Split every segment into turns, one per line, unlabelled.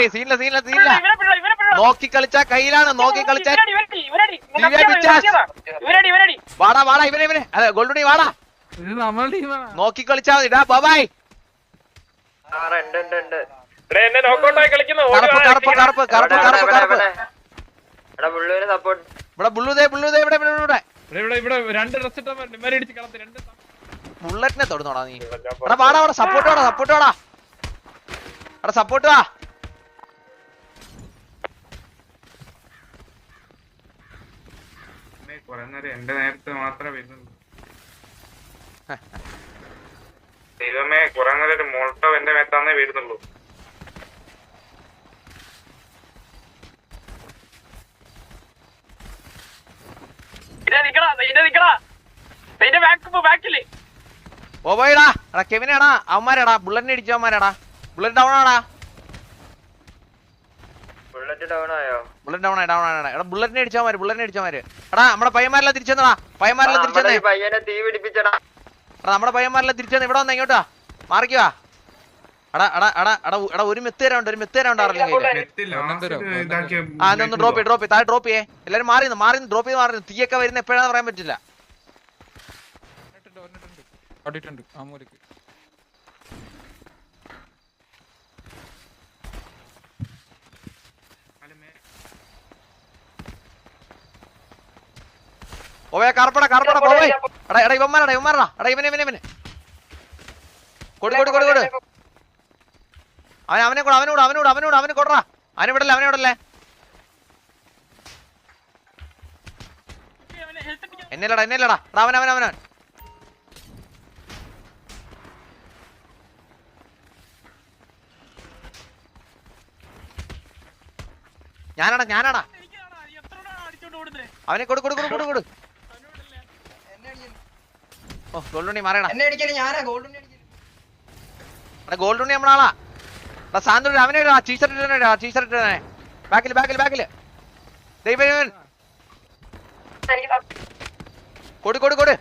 പോയി സീനില്ല സീനില്ല സീനില്ല നോക്കി കളിച്ചാ കയ്യിലാണ് നോക്കി കളിച്ചാ വാടാ വാടാ ഇവനെ ഇവനെ. അതെ ഗോൾഡുണി വാടാ.
ഇത് നമ്മുടെ ടീമാണ്
നോക്കി കളിച്ചാ മതി. ഇടാ ബബായ്.
ബുള്ളറ്റിനെ തൊടുന്നോടാ നീ.
സപ്പോർട്ട് നോക്കൗട്ടായി സപ്പോർട്ട്
കറുപ്പ് എടാ സപ്പോർട്ട് കറുപ്പ് കറുപ്പ് കറുപ്പ്
എടാ പുള്ളുവിന് സപ്പോർട്ട്
ഇവിടെ ബുള്ളുതേ ബുള്ളുതേ ഇവിടെ ഇവിടെ ഇവിടെ
ഇവിടെ ഇവിടെ രണ്ട് ഡ്രസ് ഇട്ട നിമ്മരടിച്ച് കളത്തി രണ്ട്
ബുള്ളറ്റിനെ തൊടുന്നോടാ നീ എടാ വാടാ അവിടെ സപ്പോർട്ട് വാടാ സപ്പോർട്ട് വാടാ എടാ സപ്പോർട്ട് വാ
കുറെ നേരം എന്റെ നേരത്തെ മാത്രമേ വരുന്നുള്ളൂ. ദൈവമേ കുറെ നേരം ഒരു മോൾട്ടോ എന്റെ മേത്താന്നേ വരുന്നുള്ളൂ.
ഓ പോയിടാ. എടാ കെവിനാടാ? അവന്മാരാടാ. ബുള്ളറ്റിനെ അടിച്ചവന്മാരാടാ ബുള്ളറ്റ് ഡൗൺ ആടാ.
ബുള്ളറ്റ് ഡൗൺ ആയോ?
ബുള്ളറ്റ് ഡൗൺ ഡൗൺ ആണ് എടാ ബുള്ളറ്റിനെ ഇടിച്ചവന്മാര് ബുള്ളറ്റിനെ ഇടിച്ചവന്മാര് എടാ നമ്മുടെ പയ്യന്മാരെല്ലാം തിരിച്ചെന്നടാ പയ്യന്മാരെല്ലാം തിരിച്ചെന്നേ.
പയ്യനെ തീ പിടിപ്പിച്ചടാ.
എടാ നമ്മുടെ പയ്യന്മാരെല്ലാം തിരിച്ചെന്ന്. ഇവിടെ വന്ന ഇങ്ങോട്ടാ മാറിക്കുവാ എടാ എടാ എടാ എടാ എടാ ഒരു മെത്ത് തരാണ്ട് ഒരു മെത്ത് തരാണ്ട്
ഇതാക്കിയ
ആ എന്നൊന്ന് ഡ്രോപ്പ് ചെയ്യ് ഡ്രോപ്പ് ചെയ്യ്. താഴെ ഡ്രോപ്പ് ചെയ്യേ. എല്ലാരും മാറി മാറി ഡ്രോപ്പ് ചെയ്ത് മാറി തീയൊക്കെ വരുന്ന എപ്പോഴാന്ന് പറയാൻ പറ്റില്ല. ഓവേ കറുപ്പട കറുപ്പട പോവേ. എടാ എടാ ഇവന്മാരടാ ഇവന്മാരടാ എടാ ഇവനെ ഇവനെ ഇവനെ. കൊടു കൊടു കൊടു കൊടു. അവൻ അവനെ കൂടെ അവനോട് അവനോട് അവനോട് അവന് കൊടുറാ അവനെ വിടല്ലേ അവനെ വിടല്ലേ? എന്നല്ലടാ എന്നല്ലടാ എടാ അവൻ അവൻ അവനവൻ ഞാനാടാ ഞാനാടാ. അവനെ കൊടു കൊടു കൊടു കൊടു കൊടു. ഓ ഗോൾഡുണ്ണി മാറിയടാ
എന്നെ അടിക്കൽ ഞാനാ ഗോൾഡിനെ അടിക്കൽ.
എടാ ഗോൾഡുണ്ണി നമ്മളാളാ. എടാ സാന്ത്വന അവനെ ഇടാ ടീഷർട്ട് ഇടാ ടീഷർട്ട് ഇടാനെ ബാക്കിൽ ബാക്കിൽ ബാക്കിൽ ദൈവൻ കൊടു കൊടു കൊടു.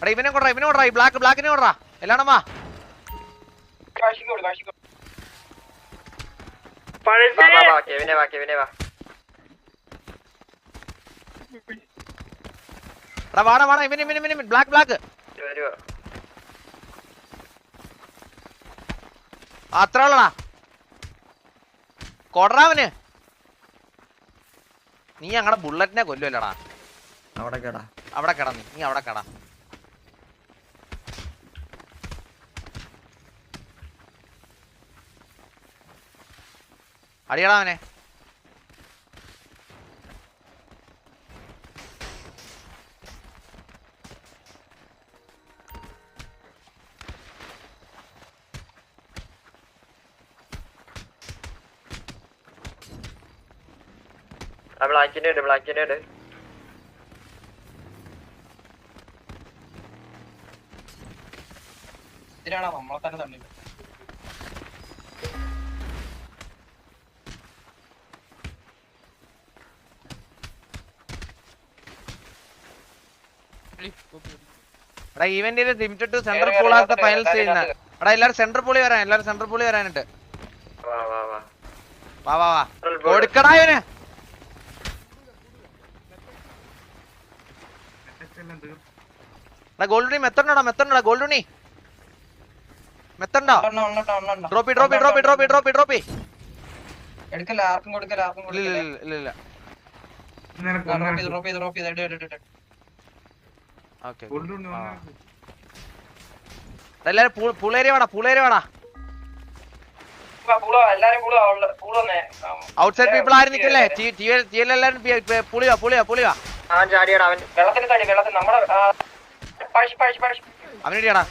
എടാ ഇവനെ കൊണ്ടാ ഇവനെ കൊണ്ടാ ഈ ബ്ലാക്ക് ബ്ലാക്കിനെ കൊണ്ടാ എല്ലാണമ്മ
വാ വാ വാ കെവിനെ വാ കെവിനെ വാ.
എടാ വാടാ വാടാ ഇവൻ ഇവൻ ഇവൻ ഇവൻ ബ്ലാക്ക് ബ്ലാക്ക്.
വരുവോ.
അത്ര ഉള്ളടാ. കൊടറാവന് നീ ഞങ്ങളുടെ ബുള്ളറ്റിനെ കൊല്ലുമല്ലടാ
അവിടെ കേടാ.
അവിടെ കേടാ നീ. നീ അവിടെ കേടാ. അടിയടാ അവനെ.
ആ ബ്ലാക്കിന്റെ ഇട് ബ്ലാക്കിന്റെ ഇട് ഇതിനാണോ നമ്മളെ തന്നെ തള്ളി
എടാ ഇവന്റിൽ limited to central pool as the final ചെയ്യുന്ന. എടാ എല്ലാരും സെൻട്രൽ പൂളി വരാൻ എല്ലാരും സെൻട്രൽ പൂളി വരാനുണ്ട്.
വാ വാ വാ.
വാ വാ. കൊടുക്കടാ ഇവന് എടാ ഗോൾഡുണി മെത്തണ്ടടാ മെത്തണ്ടടാ ഗോൾഡുണി മെത്തണ്ടോ. ഡ്രോപ്പി ഡ്രോപ്പി ഡ്രോപ്പി ഡ്രോപ്പി ഡ്രോപ്പി ഡ്രോപ്പി
എടുക്കല്ല ആർക്കും കൊടുക്കല്ല ആർക്കും
കൊടുക്കല
കൊടുക്കല്ല.
ഇല്ല ഇല്ല ഇല്ല.
ഡ്രോപ്പ് ചെയ്ത് ഡ്രോപ്പ് ചെയ്ത് ഡ്രോപ്പ് ചെയ്ത്.
ഓക്കെ ആ. എല്ലാരും പുളേരി വാടാ പുളേരി വാടാ.
ആ,
ഔട്ട്സൈഡ് പീപ്പിൾ ആരും നിൽക്കില്ലേ ടി എൽ എല്ലാരും പുളിയാ പുളിയാ
പുളിയാ ചാടിയടാ അവൻ വെള്ളത്തിന് തടി വെള്ളത്തിന് നമ്മുടെ
അവനിടിയാടാ.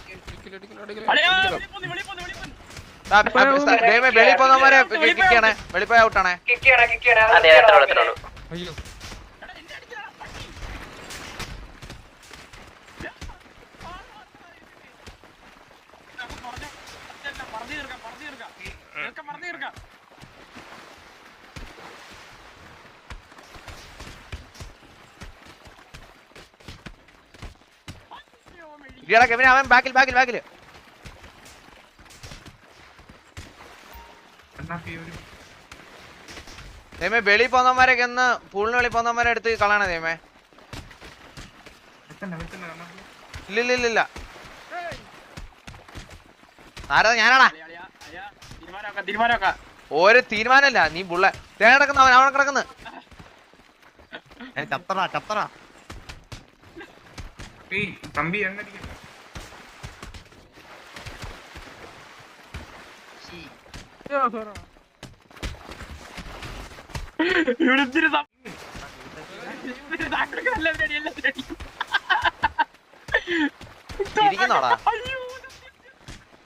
വെളി പോകുന്നവരെ കിക്കാണ് വെളിപ്പോയ ഔട്ടാണേ.
കിക്ക് ചെയ്യണേ കിക്ക് ചെയ്യണേ അത് കിക്ക്
ഇടിയടാ കെവിനെ അവൻ ബാക്കിൽ ബാക്കിൽ ബാക്കിൽ. ദൈമേ വെളി പോന്നവന്മാരൊക്കെ എന്ന് പൂളിന് വെളി പോന്നവന്മാരെ എടുത്ത് കളാണ് ദൈമേ ഇല്ലില്ലില്ല ഇല്ല ഇല്ല ഇല്ല ആരാ ഞാനാടാ ഒരു തീരുമാനമില്ല നീ ബുള്ള തേങ്ങ കിടക്കുന്ന അവൻ അവിടെ കിടക്കുന്നു.
ചത്തറ ചത്തറ.
തമ്പി തമ്പി എണ്ണടിക്കണ്ട
ഇരിക്കുന്നോടാ.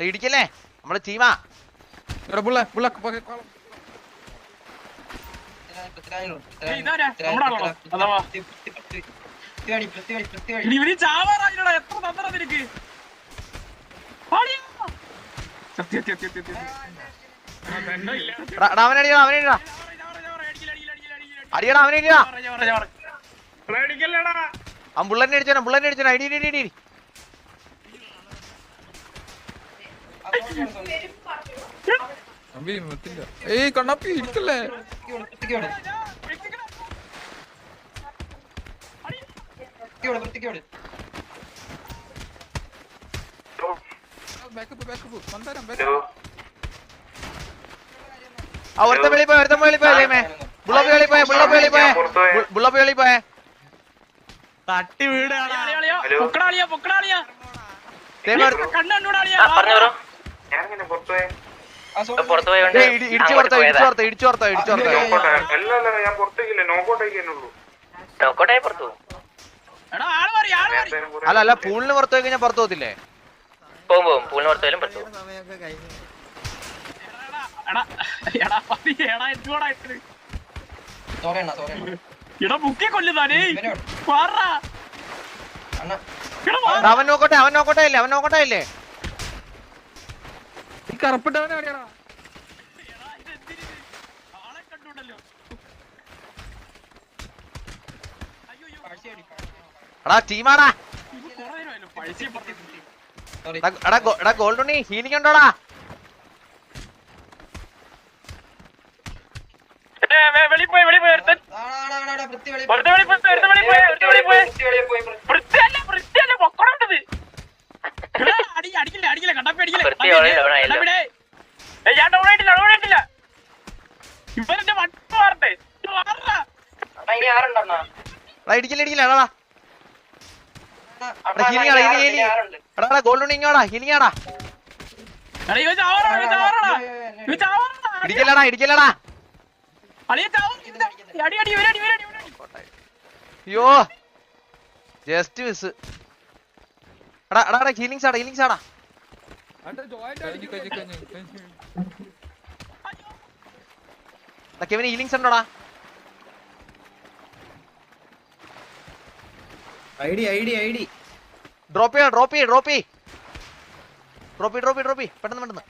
ഇടിക്കല്ലേ? നമ്മൾ ചീമാ
എടാ ബുള്ള ബുള്ള പക- കോളം.
എടാ, എടാ, അവനെ അടിയടാ അവനെ അടിയടാ. അടിയടാ അവനെ അടിയടാ.
അടിക്കല്ലടാ
അവൻ ബുള്ളറ്റിനെ അടിച്ചോനെ ബുള്ളറ്റിനെ അടിച്ചോനെ അടി അടി അടി
ഏയ് കണ്ണാപ്പി ഇരിക്കല്ലേ? ബാക്കപ്പ് ബാക്കപ്പ് മന്ദാരം
ഹലോ
ആ വെളി പോയ ഒരുത്ത വെളി പോയല്ലേ ബുള്ളപ്പ് വെളി പോയ ബുള്ളപ്പ് വെളി പോയ. ബുള്ളപ്പ് വെളി പോയ.
തട്ടി വീടാണ്
അല്ല അല്ല
പൂളിന് പുറത്തു പോയി കഴിഞ്ഞാൽ പുറത്തു പോകത്തില്ലേ?
പോകും പോകും പൂളിന്
പുറത്തു പോയാലും
പുറത്തു അവൻ നോക്കട്ടെ അവൻ നോക്കട്ടെ ഇല്ലേ അവൻ നോക്കട്ടെ ഇല്ലേ?
കണ്ടുണ്ടല്ലോ.
എടാ ടീമാടാ. എടാ ഗോൾഡ് ഉണ്ണി ഹീലിംഗ് ഉണ്ടോടാ? ഇടിക്കില്ല ഇടിക്കില്ല എടാ ഹീലിങ് ഗോൾഡ് ഇങ്ങോടാ ഇടിക്കല്ലടാ ഇടിക്കല്ലടാ അയ്യോ ജസ്റ്റ് മിസ് എടാ എടാ എടാ ആടാ ഹീലിംഗ്സ് ആടാ കെവിന് ഹീലിംഗ്സ് ഉണ്ടോടാ
ID ID D I D
drop ചെയ്യ ഡ്രോപ്പ് ചെയ്യ. ഡ്രോപ്പ് ചെയ്യ ഡ്രോപ്പ് ചെയ്യ ഡ്രോപ്പ് ചെയ്യ. ഡ്രോപ്പ് ചെയ്യ പെട്ടെന്ന് പെട്ടെന്ന്.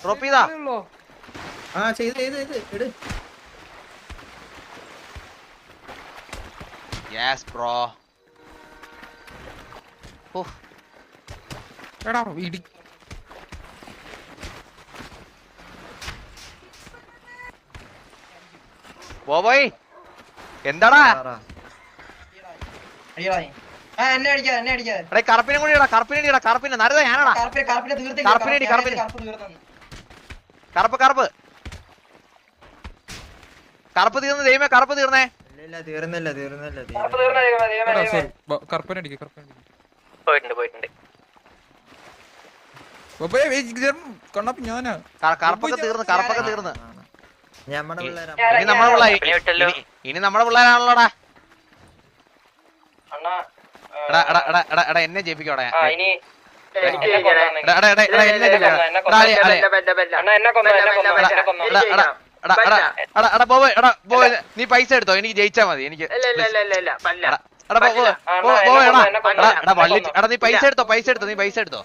ഡ്രോപ്പ് ചെയ്താ?
ആ ചെയ്ത് ചെയ്ത് ചെയ്ത്. ഇട്.
യെസ് ബ്രോ ഓ
എടാ ഇടി
ബോബോയ് എന്താടാ
ആറാ.
അടിയടാ നീ. ആ എന്നെ അടിക്കാതെ എന്നെ എന്താടാ?
എടാ കറുപ്പിനെ കൂടി ഇടാ കറുപ്പിനെ ഇടാ കറുപ്പിനെ. നരത ഞാനാടാ.
കറുപ്പിനെ കറുപ്പിനെ
കറുപ്പിനെ കറുപ്പിനെ.
കറുപ്പ്
കറുപ്പ് കറുപ്പ്. തീർന്ന് ദൈവമേ കറുപ്പ് തീർന്നേ.
തീർന്നില്ല തീർന്നില്ല
കറുപ്പ്
തീർന്നില്ല
തീർന്ന ദൈവമേ, ദൈവമേ,
എടാ
ദൈവമേ.
സോറി കറുപ്പനടിക്ക് കറുപ്പനടിക്ക്
പോയിട്ടുണ്ട് പോയിട്ടുണ്ട്.
ബൊബേ, ഏയ് ഇജ്ജ് കണ്ണാപ്പി ഞാനാ.
ക- കറുപ്പൊക്കെ തീർന്ന് കറുപ്പൊക്കെ തീർന്ന്. ഇനി നമ്മളെ പിള്ളേർ ഇനി- നമ്മളെ പിള്ളേരാണല്ലോടാ
അണ്ണാ
എടാ എടാ എടാ എടാ എടാ എന്നെ ജയിപ്പിക്കോടെ നീ പൈസ എടുത്തോ എനിക്ക് ജയിച്ചാ മതി എനിക്ക്
ഇല്ല ഇല്ല ഇല്ല ഇല്ല ഇല്ല പല്ല
എടാ നീ പൈസ എടുത്തോ പൈസ എടുത്തോ നീ പൈസ എടുത്തോ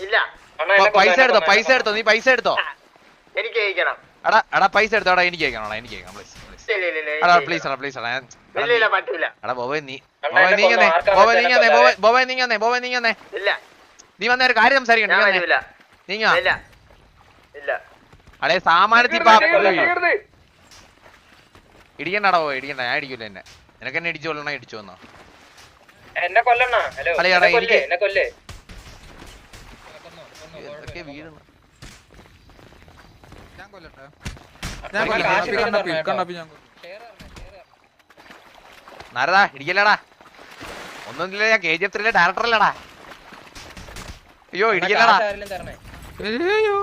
ഇല്ല
അണ്ണാ എന്നെ കൊന്നോ,
പൈസ എടുത്തോ പൈസ എടുത്തോ നീ പൈസ എടുത്തോ
എനിക്ക് ജയിക്കണം
എടാ എടാ പൈസ എടുത്തോടാ എനിക്ക് കേൾക്കണം? എനിക്ക് കേൾക്കണം? പ്ലീസ് എടാ പ്ലീസ് എടാ പ്ലീസ് എടാ നീ-
പറ്റൂല.
ബോബേ നീ നീങ്ങന്നേ നീങ്ങന്നേ നീങ്ങന്നേ നീങ്ങന്നേ വന്ന ഒരു കാര്യം സംസാരിക്കണം
ഞാൻ
നീ വന്നേ. നീങ്ങാ അടേ സാമാനത്തിൽ ഇടിക്കണ്ടടാ പോ ഇടിക്കണ്ട ഞാൻ ഇടിക്കൂല എന്നെ നിനക്ക് എന്നെ ഇടിച്ചു കൊല്ലണ ഇടിച്ചു വന്നോ
എന്നെ കൊല്ലണ? ഹലോ കൊല്ലേ
എനിക്ക്-
ഞാൻ കൊല്ലട്ടെ?
ഞാൻ
കണ്ണാപ്പി.
നാരദാ ഇടിക്കല്ലടാ? ഒന്നുമില്ല ഞാൻ കെ ജി എഫ് ത്രീയിലെ ഡയറക്ടറല്ലടാ. അയ്യോ ഇടിക്കല്ലടാ.
അയ്യോ.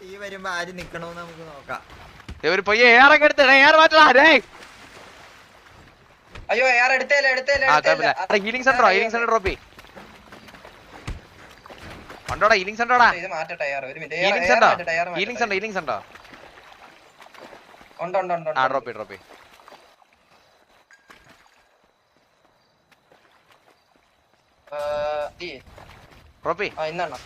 തീ വരുമ്പോ ആര് നിക്കണോന്ന് നമുക്ക് നോക്കാം.
ദേ ഒരു പയ്യെ ഏറൊക്കെ എടുത്ത് ഏറെ മാറ്റടാ ഡേ
അയ്യോ ഏറെ എടുത്തേല എടുത്തേല
ആ ഹീലിംഗ് സെന്ററോ ഹീലിംഗ് സെന്റർ ഡ്രോപ്പി ഉണ്ടോടാ ഹീലിംഗ് സെന്ററോടാ
ഇത് മാറ്റട്ടെ ടയർ ഒരു minute.
Healing centre healing centre healing centre
ഉണ്ട് ഉണ്ട് ഉണ്ട്
ആ ഡ്രോപ്പ് ഡ്രോപ്പ് ഡ്രോപ്പി
ആ, ഇന്നെണ്ണം